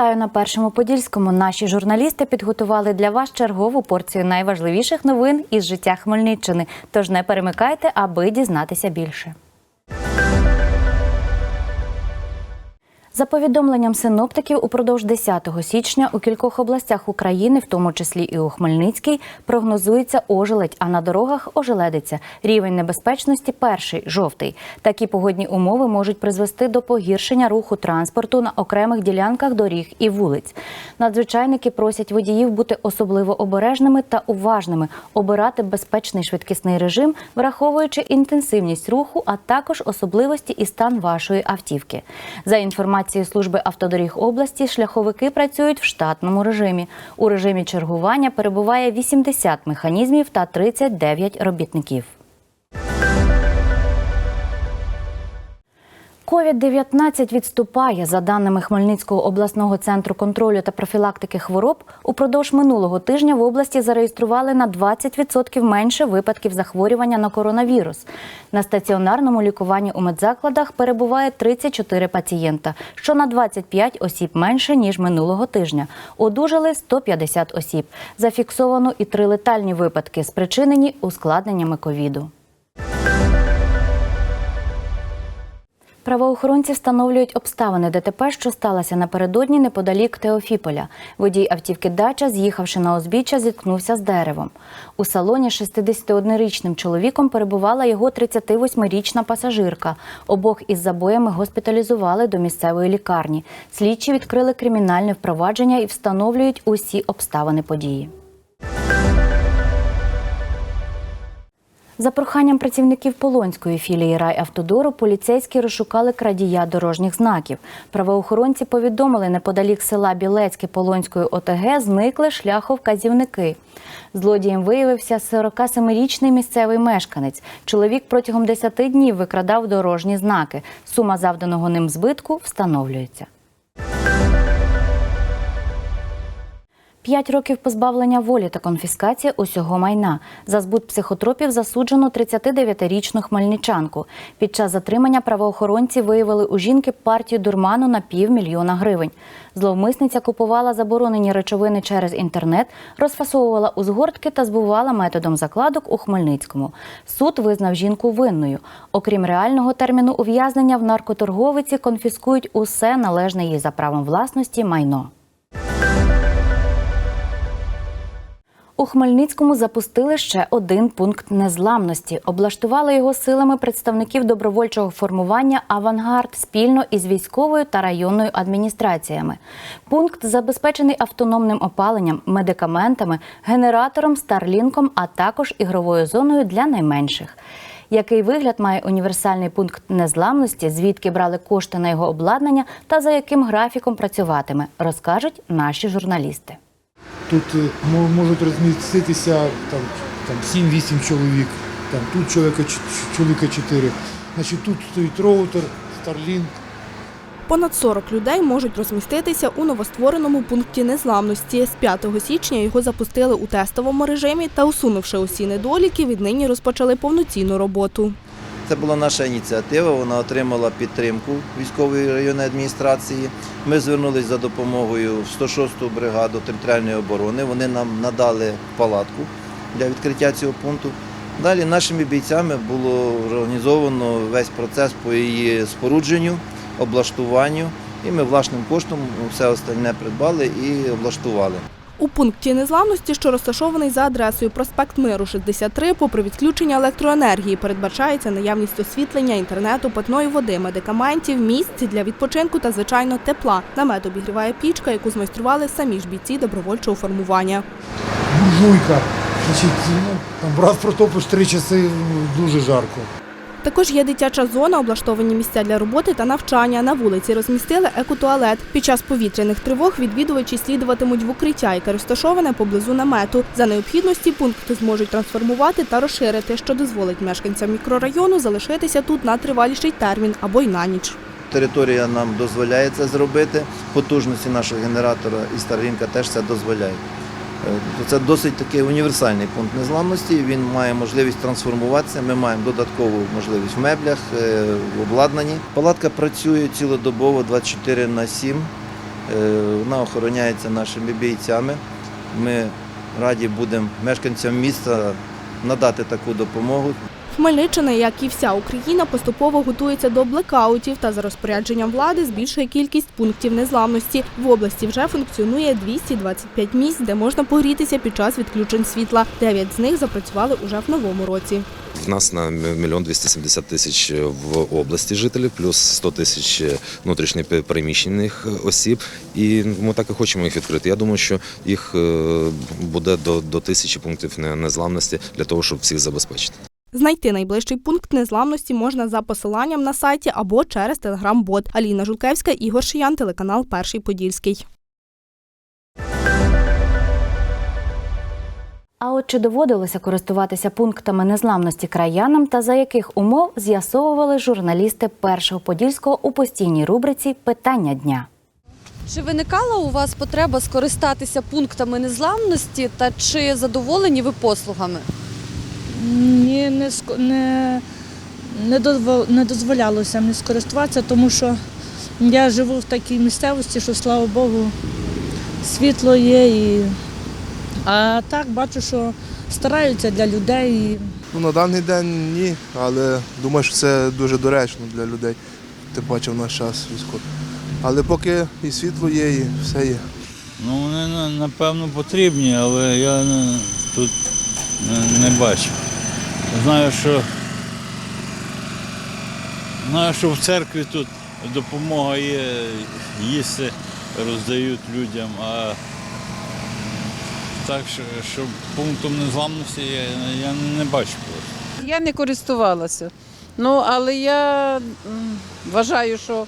Вітаю на першому подільському. Наші журналісти підготували для вас чергову порцію найважливіших новин із життя Хмельниччини. Тож не перемикайте, аби дізнатися більше. За повідомленням синоптиків, упродовж 10 січня у кількох областях України, в тому числі і у Хмельницькій, прогнозується ожеледь, а на дорогах ожеледиться. Рівень небезпечності перший жовтий. Такі погодні умови можуть призвести до погіршення руху транспорту на окремих ділянках доріг і вулиць. Надзвичайники просять водіїв бути особливо обережними та уважними, обирати безпечний швидкісний режим, враховуючи інтенсивність руху, а також особливості і стан вашої автівки. За інформацією служби автодоріг області, шляховики працюють в штатному режимі. У режимі чергування перебуває 80 механізмів та 39 робітників. Ковід-19 відступає. За даними Хмельницького обласного центру контролю та профілактики хвороб, упродовж минулого тижня в області зареєстрували на 20% менше випадків захворювання на коронавірус. На стаціонарному лікуванні у медзакладах перебуває 34 пацієнта, що на 25 осіб менше ніж минулого тижня. Одужали 150 осіб. Зафіксовано і три летальні випадки, спричинені ускладненнями ковіду. Правоохоронці встановлюють обставини ДТП, що сталося напередодні неподалік Теофіполя. Водій автівки Дача, з'їхавши на узбіччя, зіткнувся з деревом. У салоні 61-річним чоловіком перебувала його 38-річна пасажирка. Обох із забоями госпіталізували до місцевої лікарні. Слідчі відкрили кримінальне впровадження і встановлюють усі обставини події. За проханням працівників Полонської філії райавтодору поліцейські розшукали крадія дорожніх знаків. Правоохоронці повідомили, неподалік села Білецьке Полонської ОТГ зникли шляховказівники. Злодієм виявився 47-річний місцевий мешканець. Чоловік протягом 10 днів викрадав дорожні знаки. Сума завданого ним збитку встановлюється. П'ять років позбавлення волі та конфіскація усього майна. За збут психотропів засуджено 39-річну хмельничанку. Під час затримання правоохоронці виявили у жінки партію дурману на півмільйона гривень. Зловмисниця купувала заборонені речовини через інтернет, розфасовувала у згортки та збувала методом закладок у Хмельницькому. Суд визнав жінку винною. Окрім реального терміну ув'язнення, в наркоторговиці конфіскують усе належне їй за правом власності майно. У Хмельницькому запустили ще один пункт незламності. Облаштували його силами представників добровольчого формування Авангард спільно із військовою та районною адміністраціями. Пункт забезпечений автономним опаленням, медикаментами, генератором, старлінком, а також ігровою зоною для найменших. Який вигляд має універсальний пункт незламності, звідки брали кошти на його обладнання та за яким графіком працюватиме, розкажуть наші журналісти. Тут е, можуть розміститися там, там 7-8 чоловік, там, тут чоловіка, чоловіка 4. Значить, тут стоїть роутер, Starlink. Понад 40 людей можуть розміститися у новоствореному пункті незламності. З 5 січня його запустили у тестовому режимі та, усунувши усі недоліки, віднині розпочали повноцінну роботу. Це була наша ініціатива, вона отримала підтримку військової районної адміністрації. Ми звернулися за допомогою в 106-ту бригаду територіальної оборони. Вони нам надали палатку для відкриття цього пункту. Далі нашими бійцями було організовано весь процес по її спорудженню, облаштуванню. І ми власним коштом все остальне придбали і облаштували. У пункті незламності, що розташований за адресою проспект Миру 63, попри відключення електроенергії, передбачається наявність освітлення, інтернету, питної води, медикаментів, місць для відпочинку та, звичайно, тепла. Намет обігріває пічка, яку змайстрували самі ж бійці добровольчого формування. буржуйка. Значить, ну, там раз протопиш три часи ну, дуже жарко. Також є дитяча зона, облаштовані місця для роботи та навчання. На вулиці розмістили екотуалет. Під час повітряних тривог відвідувачі слідуватимуть в укриття, яке розташоване поблизу намету. За необхідності пункт зможуть трансформувати та розширити, що дозволить мешканцям мікрорайону залишитися тут на триваліший термін або й на ніч. Територія нам дозволяє це зробити. Потужності нашого генератора і Starlink теж це дозволяють. Е, Це досить такий універсальний пункт незламності. Він має можливість трансформуватися. Ми маємо додаткову можливість в меблях, е, в обладнанні. Палатка працює цілодобово 24 на 7. Е, Вона охороняється нашими бійцями. Ми раді будемо мешканцям міста надати таку допомогу. Хмельниччина, як і вся Україна, поступово готується до блекаутів та за розпорядженням влади збільшує кількість пунктів незламності. В області вже функціонує 225 місць, де можна погрітися під час відключень світла. Дев'ять з них запрацювали уже в новому році. В нас на мільйон 270 тисяч в області жителів, плюс 100 тисяч внутрішньо переміщених осіб. І ми так і хочемо їх відкрити. Я думаю, що їх е, буде до, до тисячі пунктів незламності для того, щоб всіх забезпечити. Знайти найближчий пункт незламності можна за посиланням на сайті або через телеграм-бот. Аліна Жулкевська, Ігор Шиян, телеканал Перший Подільський. А от чи доводилося користуватися пунктами незламності краянам та за яких умов з'ясовували журналісти першого подільського у постійній рубриці Питання дня. Чи виникала у вас потреба скористатися пунктами незламності та чи задоволені ви послугами? Ні, не, не, не, дозво- не дозволялося мені скористуватися, тому що я живу в такій місцевості, що, слава Богу, світло є. І... А так бачу, що стараються для людей. І... Ну, на даний день ні, але думаю, що це дуже доречно для людей, тим паче в наш час військовий. Але поки і світло є, і все є. Ну, вони напевно потрібні, але я тут не, не бачу. Знаю, що знаю, що в церкві тут допомога є, їсти роздають людям, а так, що, пунктом незламності я, я не бачу просто. Я не користувалася. Ну, але я вважаю, що,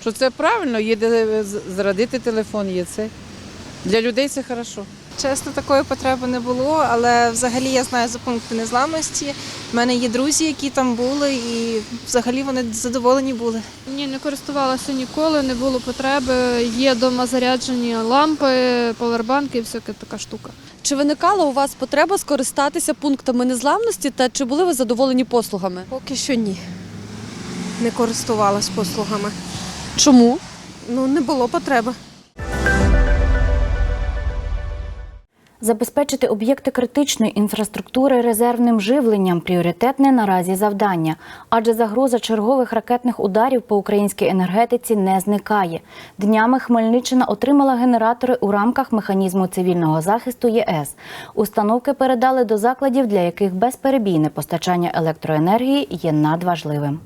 що це правильно, є де зрадити телефон, є це. Для людей це хорошо. Чесно, такої потреби не було, але взагалі я знаю за пункти незламності. У мене є друзі, які там були, і взагалі вони задоволені були. Ні, не користувалася ніколи, не було потреби. Є вдома заряджені лампи, повербанки і всяка така штука. Чи виникала у вас потреба скористатися пунктами незламності та чи були ви задоволені послугами? Поки що ні. Не користувалась послугами. Чому? Ну, не було потреби. Забезпечити об'єкти критичної інфраструктури резервним живленням пріоритетне наразі завдання, адже загроза чергових ракетних ударів по українській енергетиці не зникає. Днями Хмельниччина отримала генератори у рамках механізму цивільного захисту ЄС. Установки передали до закладів, для яких безперебійне постачання електроенергії є надважливим.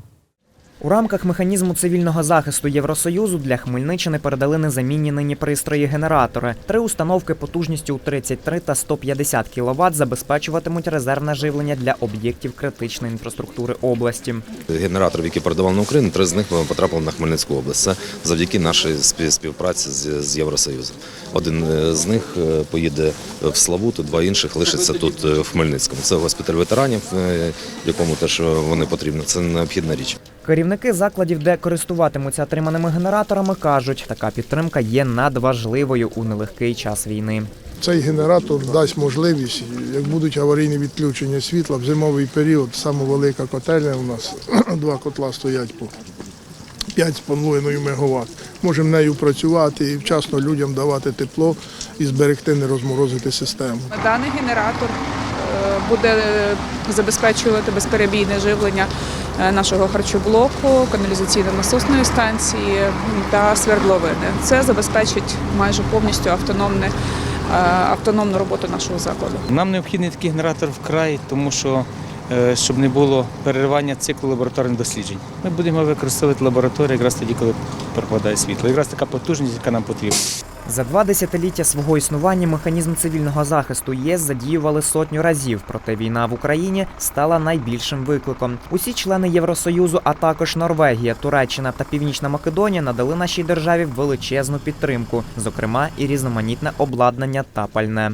У рамках механізму цивільного захисту Євросоюзу для Хмельниччини передали незамінні нині пристрої генератори. Три установки потужністю у 33 та 150 кВт забезпечуватимуть резервне живлення для об'єктів критичної інфраструктури області. Генераторів, які передавали на Україну, три з них потрапили на Хмельницьку область. Це завдяки нашій спів- співпраці з, Євросоюзом. Один е, з них е, поїде в Славуту, два інших лишаться тут е, в Хмельницькому. Це госпіталь ветеранів, якому теж вони потрібні. Це необхідна річ. Керівники закладів, де користуватимуться отриманими генераторами, кажуть, така підтримка є надважливою у нелегкий час війни. Цей генератор дасть можливість, як будуть аварійні відключення світла в зимовий період, саме велика котельня у нас, два котла стоять по 5,5 МВт. Можемо нею працювати і вчасно людям давати тепло і зберегти, не розморозити систему. Даний генератор буде забезпечувати безперебійне живлення е, нашого харчоблоку, каналізаційно-насосної станції та свердловини. Це забезпечить майже повністю автономне, е, автономну роботу нашого закладу. Нам необхідний такий генератор вкрай, тому що е, щоб не було переривання циклу лабораторних досліджень. Ми будемо використовувати лабораторію якраз тоді, коли пропадає світло. Якраз така потужність, яка нам потрібна. За два десятиліття свого існування механізм цивільного захисту ЄС задіювали сотню разів, проте війна в Україні стала найбільшим викликом. Усі члени Євросоюзу, а також Норвегія, Туреччина та Північна Македонія надали нашій державі величезну підтримку, зокрема і різноманітне обладнання та пальне.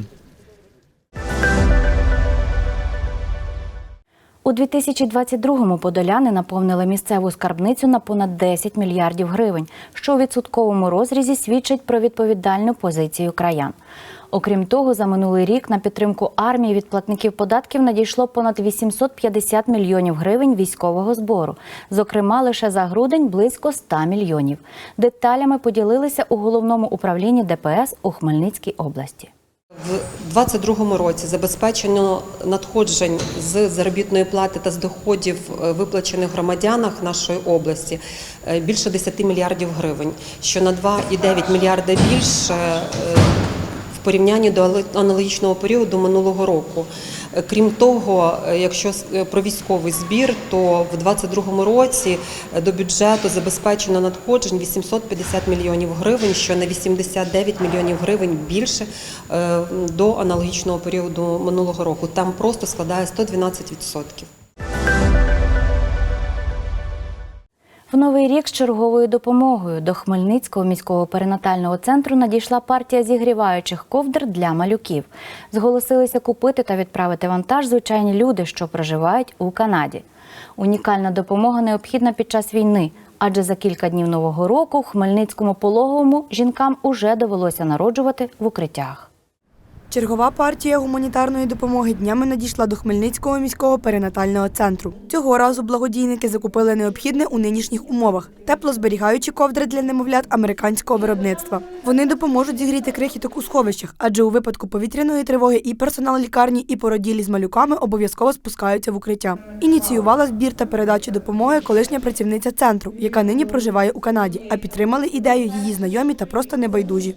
У 2022-му подоляни наповнили місцеву скарбницю на понад 10 мільярдів гривень, що у відсотковому розрізі свідчить про відповідальну позицію краян. Окрім того, за минулий рік на підтримку армії від платників податків надійшло понад 850 мільйонів гривень військового збору. Зокрема, лише за грудень близько 100 мільйонів. Деталями поділилися у головному управлінні ДПС у Хмельницькій області. В 2022 році забезпечено надходжень з заробітної плати та з доходів е, виплачених громадянах нашої області е, більше 10 мільярдів гривень, що на 2,9 мільярда більше е, порівнянні до аналогічного періоду минулого року. Е, Крім того, е, якщо е, про військовий збір, то в 2022 році до бюджету забезпечено надходжень 850 мільйонів гривень, що на 89 мільйонів гривень більше до аналогічного періоду минулого року. Там просто складає 112%. В новий рік з черговою допомогою до Хмельницького міського перинатального центру надійшла партія зігріваючих ковдр для малюків. Зголосилися купити та відправити вантаж звичайні люди, що проживають у Канаді. Унікальна допомога необхідна під час війни, адже за кілька днів нового року Хмельницькому пологовому жінкам уже довелося народжувати в укриттях. Чергова партія гуманітарної допомоги днями надійшла до Хмельницького міського перинатального центру. Цього разу благодійники закупили необхідне у нинішніх умовах теплозберігаючі ковдри для немовлят американського виробництва. Вони допоможуть зігріти крихіток у сховищах, адже у випадку повітряної тривоги і персонал лікарні, і породілі з малюками обов'язково спускаються в укриття. Ініціювала збір та передачу допомоги колишня працівниця центру, яка нині проживає у Канаді, а підтримали ідею її знайомі та просто небайдужі.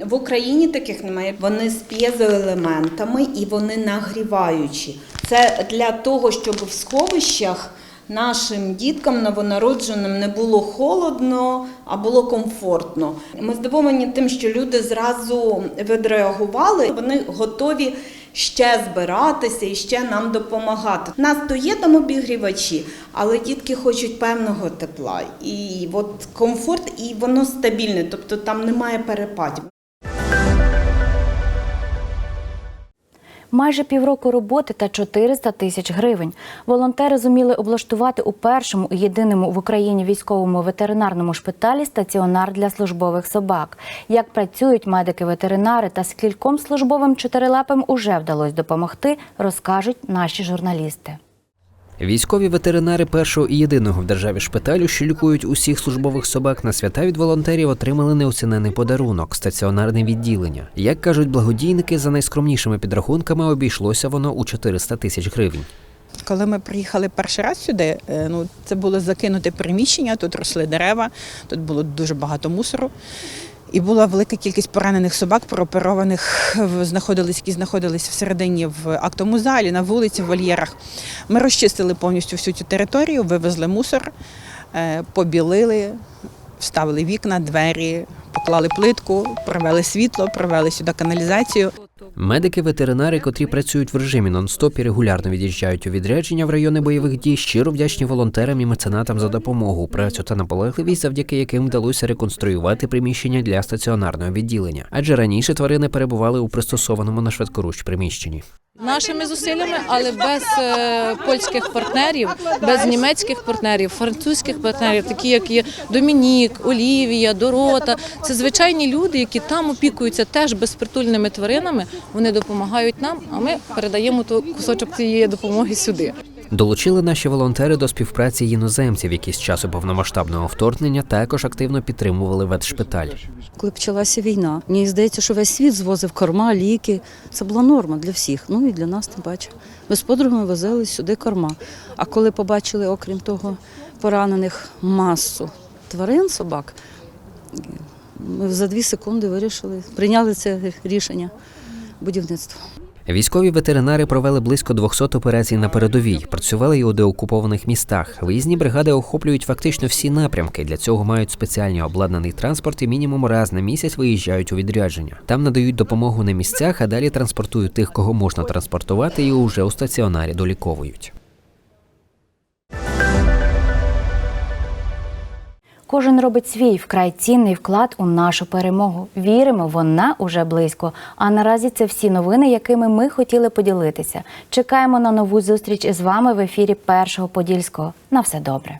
В Україні таких немає. Вони з п'єзоелементами і вони нагріваючі. Це для того, щоб в сховищах нашим діткам новонародженим не було холодно, а було комфортно. Ми здивовані тим, що люди зразу відреагували. Вони готові ще збиратися і ще нам допомагати. У нас то є там обігрівачі, але дітки хочуть певного тепла. І от комфорт, і воно стабільне, тобто там немає перепадів. Майже півроку роботи та 400 тисяч гривень. Волонтери зуміли облаштувати у першому і єдиному в Україні військовому ветеринарному шпиталі стаціонар для службових собак. Як працюють медики-ветеринари та скільком службовим чотирилапим уже вдалося допомогти, розкажуть наші журналісти. Військові ветеринари першого і єдиного в державі шпиталю, що лікують усіх службових собак на свята від волонтерів, отримали неоцінений подарунок стаціонарне відділення. Як кажуть благодійники, за найскромнішими підрахунками обійшлося воно у 400 тисяч гривень. Коли ми приїхали перший раз сюди, е, ну це було закинуте приміщення, тут росли дерева, тут було дуже багато мусору. І була велика кількість поранених собак, прооперованих, знаходились, які знаходились всередині в актовому залі, на вулиці, в вольєрах. Ми розчистили повністю всю цю територію, вивезли мусор, е, побілили, вставили вікна, двері, поклали плитку, провели світло, провели сюди каналізацію. Медики-ветеринари, котрі працюють в режимі нон-стоп і регулярно від'їжджають у відрядження в райони бойових дій, щиро вдячні волонтерам і меценатам за допомогу, працю та наполегливість, завдяки яким вдалося реконструювати приміщення для стаціонарного відділення. Адже раніше тварини перебували у пристосованому на швидкоруч приміщенні. Нашими зусиллями, але без е, польських партнерів, без німецьких партнерів, французьких партнерів, такі як є Домінік, Олівія, Дорота. Це звичайні люди, які там опікуються теж безпритульними тваринами. Вони допомагають нам, а ми передаємо ту кусочок цієї допомоги сюди. Долучили наші волонтери до співпраці іноземців, які з часу повномасштабного вторгнення також активно підтримували ветшпиталь. Коли почалася війна, мені здається, що весь світ звозив корма, ліки. Це була норма для всіх. Ну і для нас тим паче. Ми з подругами возили сюди корма. А коли побачили, окрім того, поранених масу тварин, собак, ми за дві секунди вирішили, прийняли це рішення будівництва. Військові ветеринари провели близько 200 операцій на передовій, працювали і у деокупованих містах. Виїзні бригади охоплюють фактично всі напрямки. Для цього мають спеціальні обладнаний транспорт і мінімум раз на місяць виїжджають у відрядження. Там надають допомогу на місцях, а далі транспортують тих, кого можна транспортувати, і уже у стаціонарі доліковують. Кожен робить свій вкрай цінний вклад у нашу перемогу. Віримо, вона уже близько. А наразі це всі новини, якими ми хотіли поділитися. Чекаємо на нову зустріч із вами в ефірі Першого Подільського. На все добре.